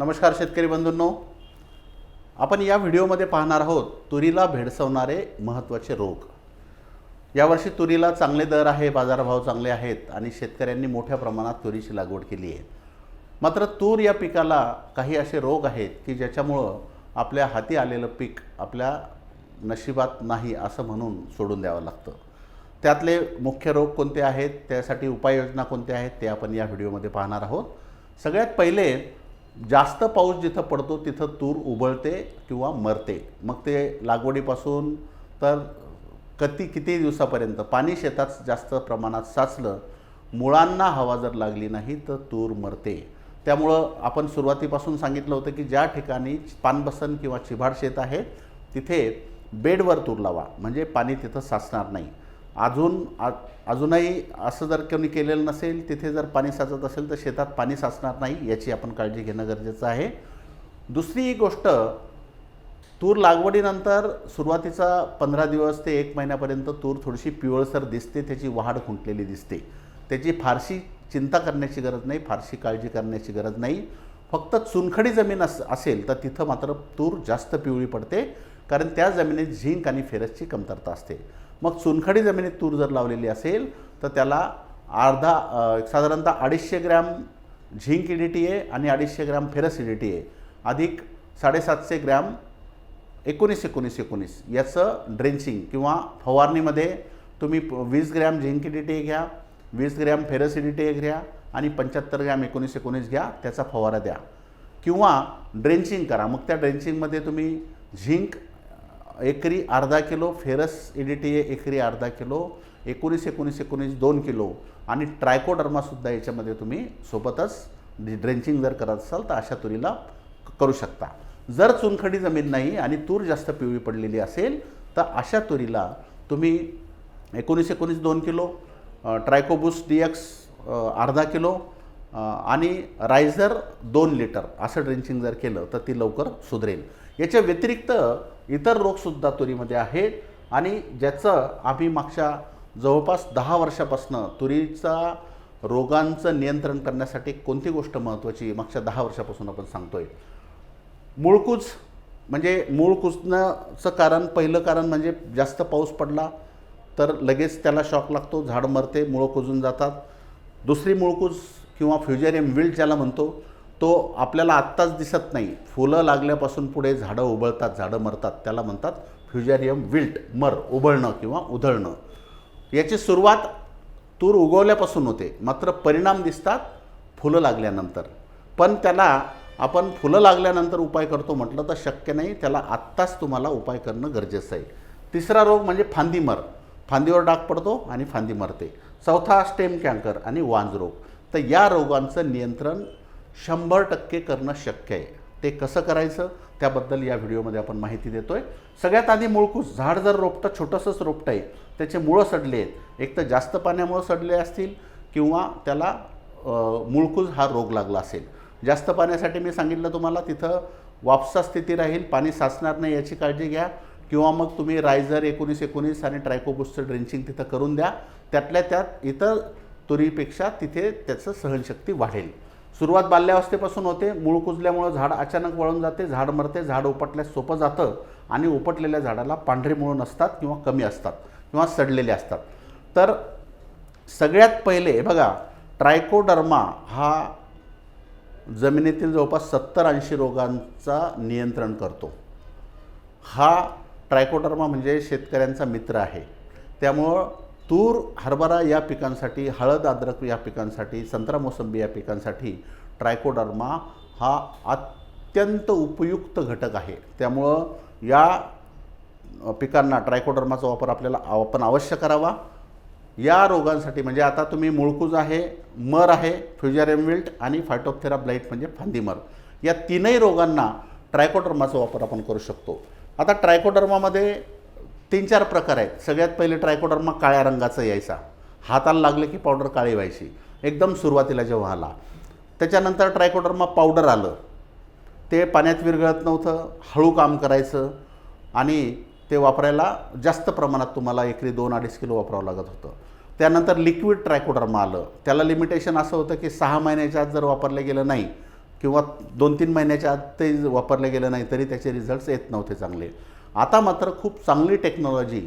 नमस्कार शेतकरी बंधूंनो. आपण या व्हिडिओमध्ये पाहणार आहोत तुरीला भेडसवणारे महत्त्वाचे रोग. यावर्षी तुरीला चांगले दर आहे बाजारभाव चांगले आहेत आणि शेतकऱ्यांनी मोठ्या प्रमाणात तुरीची लागवड केली आहे. मात्र तूर या पिकाला काही असे रोग आहेत की ज्याच्यामुळं आपल्या हाती आलेलं पीक आपल्या नशिबात नाही असं म्हणून सोडून द्यावं लागतं. त्यातले मुख्य रोग कोणते आहेत? त्यासाठी उपाययोजना कोणत्या आहेत? ते आपण या व्हिडिओमध्ये पाहणार आहोत. सगळ्यात पहिले जास्त पाऊस जिथं पडतो तिथं तूर उबळते किंवा मरते. मग ते लागवडीपासून तर कती किती दिवसापर्यंत? पाणी शेतात जास्त प्रमाणात साचलं मुळांना हवा जर लागली नाही तर तूर मरते. त्यामुळं आपण सुरुवातीपासून सांगितलं होतं की ज्या ठिकाणी पानबसन किंवा चिभाड शेत आहे तिथे बेडवर तूर लावा. म्हणजे पाणी तिथं साचणार नाही. अजून आ अजूनही असं जर कोणी केलेलं नसेल तिथे जर पाणी साचत असेल तर शेतात पाणी साचणार नाही याची आपण काळजी घेणं गरजेचं आहे. दुसरी गोष्ट तूर लागवडीनंतर सुरुवातीचा पंधरा दिवस ते एक महिन्यापर्यंत तूर थोडीशी पिवळसर दिसते त्याची वाढ खुंटलेली दिसते. त्याची फारशी चिंता करण्याची गरज नाही फारशी काळजी करण्याची गरज नाही. फक्त चुनखडी जमीन अस असेल तर तिथं मात्र तूर जास्त पिवळी पडते कारण त्या जमिनीत झिंक आणि फेरसची कमतरता असते. मग चुनखडी जमिनीत तूर जर लावलेली असेल तर त्याला अर्धा साधारणतः अडीचशे gram zinc E T A आणि अडीचशे gram ferrous EDT T A अधिक साडेसातशे ग्रॅम एकोणीस एकोणीस एकोणीस याचं ड्रेंचिंग किंवा फवारणीमध्ये तुम्ही प- वीस ग्रॅम झिंक डी टी घ्या वीस ग्रॅम फेरस इडीटी घ्या आणि पंच्याहत्तर ग्रॅम एकोणीस एकोणीस घ्या त्याचा फवारा द्या. किंवा ड्रेंचिंग करा. मग त्या ड्रेंचिंगमध्ये तुम्ही झिंक एकरी अर्धा kilo ferrous E D T A एकरी अर्धा किलो एकोणीस एकोणीस एकोणीस दोन किलो आणि ट्रायकोडर्मासुद्धा याच्यामध्ये तुम्ही सोबतच ड्रेंचिंग जर करत असाल तर अशा तुरीला करू शकता. जर चुनखडी जमीन नाही आणि तूर जास्त पिवळी पडलेली असेल तर अशा तुरीला तुम्ही एकोणीस एकोणीस दोन किलो ट्रायकोबूस डीएक्स अर्धा किलो आणि रायझर दोन लिटर असं ड्रेंचिंग जर केलं तर ती लवकर सुधरेल. याच्या व्यतिरिक्त इतर रोगसुद्धा तुरीमध्ये आहेत. आणि ज्याचं आम्ही मागच्या जवळपास दहा वर्षापासनं तुरीचा रोगांचं नियंत्रण करण्यासाठी कोणती गोष्ट महत्त्वाची मागच्या दहा वर्षापासून आपण सांगतोय? मूळकूच म्हणजे मूळ कुजण्याचं कारण पहिलं कारण म्हणजे जास्त पाऊस पडला तर लगेच त्याला शॉक लागतो झाड मरते मुळं कुजून जातात. दुसरी मुळकूज किंवा फ्युजेरियम विल्ड ज्याला म्हणतो तो आपल्याला आत्ताच दिसत नाही. फुलं लागल्यापासून पुढे झाडं उबळतात झाडं मरतात. त्याला म्हणतात फ्युजेरियम विल्ट मर उबळणं किंवा उधळणं. याची सुरुवात तूर उगवल्यापासून होते. मात्र परिणाम दिसतात फुलं लागल्यानंतर. पण त्याला आपण फुलं लागल्यानंतर उपाय करतो म्हटलं तर शक्य नाही. त्याला आत्ताच तुम्हाला उपाय करणं गरजेचं आहे. तिसरा रोग म्हणजे फांदीमर फांदीवर डाग पडतो आणि फांदी मरते. चौथा स्टेम कॅन्कर आणि वांज रोग. तर या रोगांचं नियंत्रण शंभर टक्के करणं शक्य आहे. ते कसं करायचं त्याबद्दल या व्हिडिओमध्ये आपण माहिती देतो आहे सगळ्यात आधी मुळकूस झाड जर रोपटं छोटंसंच रोपटं आहे त्याचे मुळं सडले आहेत एक तर जास्त पाण्यामुळं सडले असतील किंवा त्याला मुळकूस हा रोग लागला असेल. जास्त पाण्यासाठी मी सांगितलं तुम्हाला तिथं वापसा स्थिती राहील पाणी साचणार नाही याची काळजी घ्या किंवा मग तुम्ही रायझर एकोणीस एकोणीस आणि ट्रायकोबुसचं ड्रेंचिंग तिथं करून द्या. त्यातल्या त्यात इतर तुरीपेक्षा तिथे त्याचं सहनशक्ती वाढेल. सुरुवात बाल्यावस्थेपासून होते. मूळ कुजल्यामुळं झाड अचानक वळून जाते झाड मरते झाड उपटल्यास सोपं जातं आणि उपटलेल्या झाडाला पांढरे मुळं नसतात किंवा कमी असतात किंवा सडलेले असतात. तर सगळ्यात पहिले बघा ट्रायकोडर्मा हा जमिनीतील जवळपास सत्तर ऐंशी रोगांचा नियंत्रण करतो. हा ट्रायकोडर्मा म्हणजे शेतकऱ्यांचा मित्र आहे. त्यामुळं तूर हरभरा या पिकांसाठी हळद अद्रक या पिकांसाठी संत्रा मोसंबी या पिकांसाठी ट्रायकोडर्मा हा अत्यंत उपयुक्त घटक आहे. त्यामुळं या पिकांना ट्रायकोडर्माचा वापर आपल्याला आपण अवश्य करावा. या रोगांसाठी म्हणजे आता तुम्ही मुळकूज आहे मर आहे फ्युजरेमविल्ट आणि फायटोप्थेरा ब्लाईट म्हणजे फांदीमर. या तीनही रोगांना ट्रायकोडर्माचा वापर आपण करू शकतो. आता ट्रायकोडर्मामध्ये तीन चार प्रकार आहेत. सगळ्यात पहिले ट्रायकोडर्मा काळ्या रंगाचा यायचा. हाताला लागलं की पावडर काळी व्हायची. एकदम सुरुवातीला जेव्हा आला त्याच्यानंतर ट्रायकोडर्मा पावडर आलं. ते पाण्यात विरघळत नव्हतं हळू काम करायचं आणि ते वापरायला जास्त प्रमाणात तुम्हाला एकरी दोन अडीच किलो वापरावं लागत होतं. त्यानंतर लिक्विड ट्रायकोडर्मा आलं. त्याला लिमिटेशन असं होतं की सहा महिन्याच्या आत जर वापरलं गेलं नाही किंवा दोन तीन महिन्याच्या आत ते वापरलं गेलं नाही तरी त्याचे रिझल्ट्स येत नव्हते चांगले. आता मात्र खूप चांगली टेक्नॉलॉजी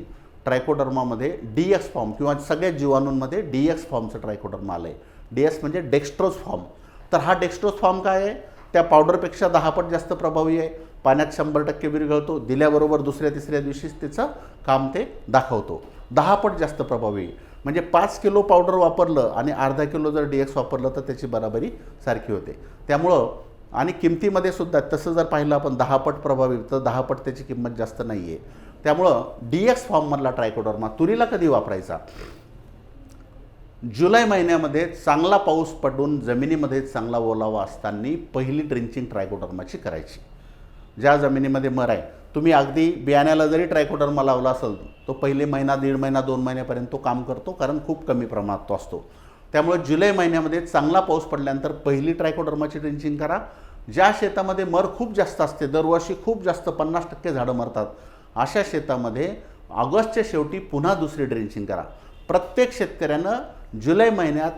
ट्रायकोडर्मामध्ये डी एक्स फॉर्म किंवा सगळ्या जीवाणूंमध्ये डी एक्स फॉर्मचं ट्रायकोडर्मा आलं आहे डी एक्स म्हणजे डेक्स्ट्रोज फॉर्म तर हा डेक्स्ट्रोज फॉर्म काय आहे? त्या पावडरपेक्षा दहा पट जास्त प्रभावी आहे. पाण्यात शंभर टक्के विरघळतो. दिल्याबरोबर दुसऱ्या तिसऱ्या दिवशीच त्याचं काम ते दाखवतो. दहा पट जास्त प्रभावी. म्हणजे पाच किलो पावडर वापरलं आणि अर्धा किलो जर डी एक्स वापरलं तर त्याची बराबरी सारखी होते. त्यामुळं आणि किमतीमध्ये सुद्धा तसं जर पाहिलं आपण दहापट प्रभावी तर दहापट त्याची किंमत जास्त नाही आहे त्यामुळं डी एक्स फॉर्ममधला ट्रायकोडर्मा तुरीला कधी वापरायचा? जुलै महिन्यामध्ये चांगला पाऊस पडून जमिनीमध्ये चांगला ओलावा असताना पहिली ड्रिंचिंग ट्रायकोडर्माची करायची. ज्या जमिनीमध्ये मर आहे. तुम्ही अगदी बियाण्याला जरी ट्रायकोडर्मा लावला असेल तो पहिले महिना दीड महिना दोन महिन्यापर्यंत तो काम करतो कारण खूप कमी प्रमाणात तो असतो. त्यामुळे जुलै महिन्यामध्ये चांगला पाऊस पडल्यानंतर पहिली ट्रायकोडर्माची ड्रिंचिंग करा. ज्या शेतामध्ये मर खूप जास्त असते दरवर्षी खूप जास्त पन्नास टक्के झाडं मरतात अशा शेतामध्ये ऑगस्टच्या शेवटी पुन्हा दुसरी ड्रेंचिंग करा. प्रत्येक शेतकऱ्यानं जुलै महिन्यात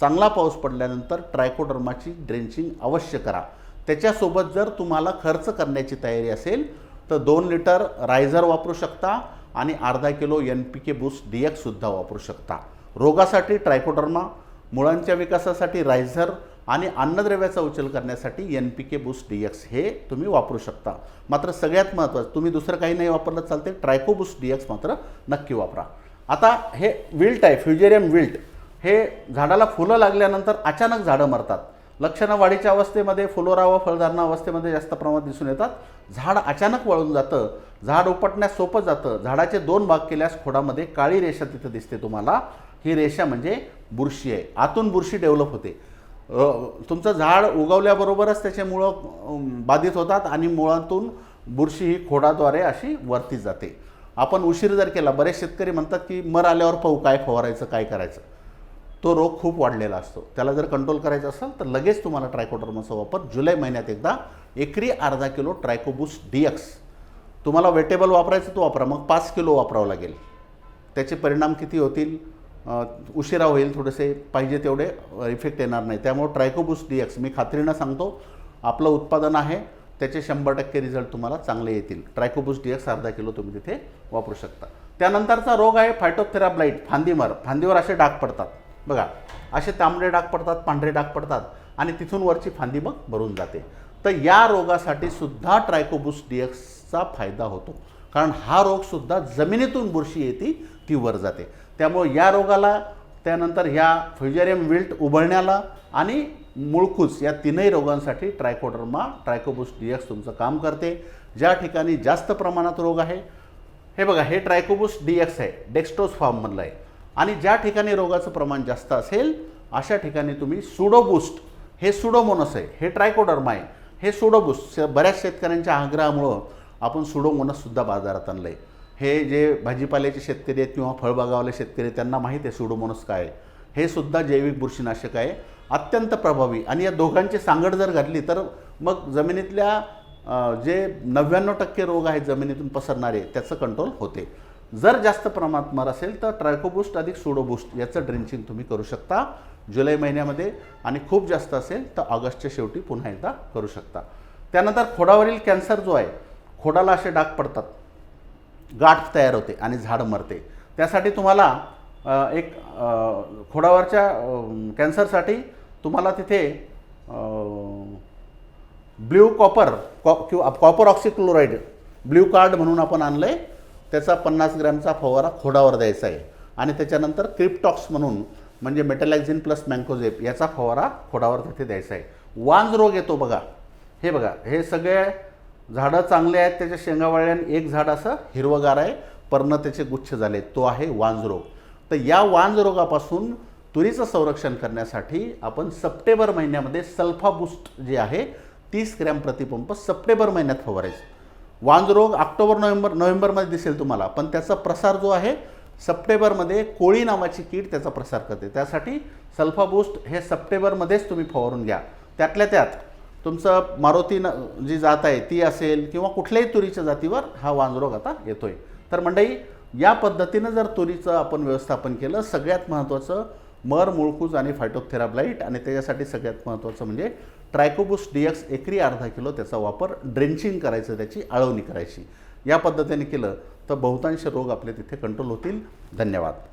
चांगला पाऊस पडल्यानंतर ट्रायकोडर्माची ड्रेंचिंग अवश्य करा. त्याच्यासोबत जर तुम्हाला खर्च करण्याची तयारी असेल तर दोन लिटर रायझर वापरू शकता आणि अर्धा kilo N P K boost D एक्ससुद्धा वापरू शकता. रोगासाठी ट्रायकोडर्मा मुळांच्या विकासासाठी रायझर आणि अन्नद्रव्याचा उचल करण्यासाठी N P K boost D X हे तुम्ही वापरू शकता. मात्र सगळ्यात महत्त्वाचं तुम्ही दुसरं काही नाही वापरलं चालते ट्रायको बूस्ट डी एक्स मात्र नक्की वापरा. आता हे विल्ट आहे फ्युजेरियम विल्ट हे झाडाला फुलं लागल्यानंतर अचानक झाडं मरतात. लक्षणं वाढीच्या अवस्थेमध्ये फुलोरा व फळधारणा अवस्थेमध्ये जास्त प्रमाणात दिसून येतात. झाड अचानक वळून जातं झाड उपटण्यास सोपं जातं. झाडाचे दोन भाग केल्यास खोडामध्ये काळी रेषा तिथं दिसते तुम्हाला. ही रेषा म्हणजे बुरशी आहे. आतून बुरशी डेव्हलप होते. तुमचं झाड उगवल्याबरोबरच त्याचे मुळं बाधित होतात आणि मुळातून बुरशी ही खोडाद्वारे अशी वरती जाते. आपण उशीर जर केला बरेच शेतकरी म्हणतात की मर आल्यावर पाहू काय फवारायचं काय करायचं. तो रोग खूप वाढलेला असतो. त्याला जर कंट्रोल करायचं असेल तर लगेच तुम्हाला ट्रायकोडर्माचा वापर जुलै महिन्यात एकदा एकरी अर्धा किलो ट्रायकोबूस डीएक्स तुम्हाला वेटेबल वापरायचं तो वापरा. मग पाच किलो वापरावं लागेल. त्याचे परिणाम किती होतील? उशिरा होईल थोडेसे पाहिजे तेवढे इफेक्ट येणार नाही. त्यामुळे ट्रायकोबूस डी एक्स मी खात्रीनं सांगतो आपलं उत्पादन आहे त्याचे शंभर टक्के रिझल्ट तुम्हाला चांगले येतील. ट्रायकोबूस डी एक्स अर्धा किलो तुम्ही तिथे वापरू शकता. त्यानंतरचा रोग आहे फायटोथेराप्लाईट फांदीमर. फांदीवर असे डाग पडतात. बघा असे तांबडे डाग पडतात पांढरे डाग पडतात आणि तिथून वरची फांदी मग भरून जाते. तर या रोगासाठी सुद्धा ट्रायकोबूस डी एक्सचा फायदा होतो. कारण हा रोगसुद्धा जमिनीतून बुरशी येते ती वर जाते. त्यामुळे या रोगाला त्यानंतर ह्या फ्युजेरियम विल्ट उभळण्याला आणि मुळकूच या तीनही रोगांसाठी ट्रायकोडर्मा ट्रायकोबूस डी एक्स तुमचं काम करते. ज्या ठिकाणी जास्त प्रमाणात रोग आहे हे बघा हे ट्रायकोबुस्ट डी एक्स आहे डेक्स्ट्रोज फॉर्ममधलं आहे. आणि ज्या ठिकाणी रोगाचं प्रमाण जास्त असेल अशा ठिकाणी तुम्ही सुडोबूस्ट हे सुडोमोनस आहे हे ट्रायकोडर्मा आहे हे सुडोबूस्ट बऱ्याच शेतकऱ्यांच्या आग्रहामुळं आपण सुडोमोनससुद्धा बाजारात आणलं आहे हे जे भाजीपाल्याचे शेतकरी आहेत किंवा फळबागावाले शेतकरी आहेत त्यांना माहीत आहे सुडोमोनस काय आहे. हे सुद्धा जैविक बुरशीनाशक आहे. अत्यंत प्रभावी. आणि या दोघांची सांगड जर घातली तर मग जमिनीतल्या जे नव्याण्णव टक्के रोग आहेत जमिनीतून पसरणारे त्याचं कंट्रोल होते. जर जास्त प्रमाणात मर असेल तर ट्रायकोबूस्ट अधिक सुडोबूस्ट याचं ड्रिंचिंग तुम्ही करू शकता जुलै महिन्यामध्ये. आणि खूप जास्त असेल तर ऑगस्टच्या शेवटी पुन्हा एकदा करू शकता. त्यानंतर खोडावरील कॅन्सर जो आहे खोडाला असे डाग पडतात. गाठ तयार होते आणि झाड मरते. त्यासाठी तुम्हाला एक खोडावरच्या कॅन्सरसाठी तुम्हाला तिथे ब्ल्यू कॉपर कॉ किंवा कॉपर ऑक्सिक्लोराईड ब्ल्यू कार्ड म्हणून आपण आणलं आहे त्याचा पन्नास ग्रॅमचा फवारा खोडावर द्यायचा आहे. आणि त्याच्यानंतर क्रिप्टॉक्स म्हणून म्हणजे मेटलॅक्झिन प्लस मँकोझेप याचा फवारा खोडावर तिथे द्यायचा आहे. वांज रोग येतो बघा. हे बघा हे सगळे झाडं चांगले आहेत त्याच्या शेंगावाळ्याने एक झाड असं हिरवगार आहे पर्ण त्याचे गुच्छ झाले. तो आहे वांजरोग. तर या वांजरोगापासून तुरीचं संरक्षण करण्यासाठी आपण सप्टेंबर महिन्यामध्ये सल्फाबुस्ट जे आहे तीस ग्रॅम प्रतिपंप सप्टेंबर महिन्यात फवारायचं. वांजरोग ऑक्टोबर नोव्हेंबर नोव्हेंबरमध्ये दिसेल तुम्हाला पण त्याचा प्रसार जो आहे सप्टेंबरमध्ये कोळी नावाची कीड त्याचा प्रसार करते. त्यासाठी सल्फा बूस्ट हे सप्टेंबरमध्येच तुम्ही फवारून घ्या. त्यातल्या त्यात तुमचं मारुती न जी जात आहे ती असेल किंवा कुठल्याही तुरीच्या जातीवर हा वांजरोग आता येतो आहे तर मंडई या पद्धतीनं जर तुरीचं आपण व्यवस्थापन केलं सगळ्यात महत्त्वाचं मर मुळकूज आणि फायटोथेराब्लाईट आणि त्याच्यासाठी सगळ्यात महत्त्वाचं म्हणजे ट्रायकोबुस डीएक्स एकरी अर्धा किलो त्याचा वापर ड्रेंचिंग करायचं त्याची आळवणी करायची. या पद्धतीने केलं तर बहुतांश रोग आपले तिथे कंट्रोल होतील. धन्यवाद.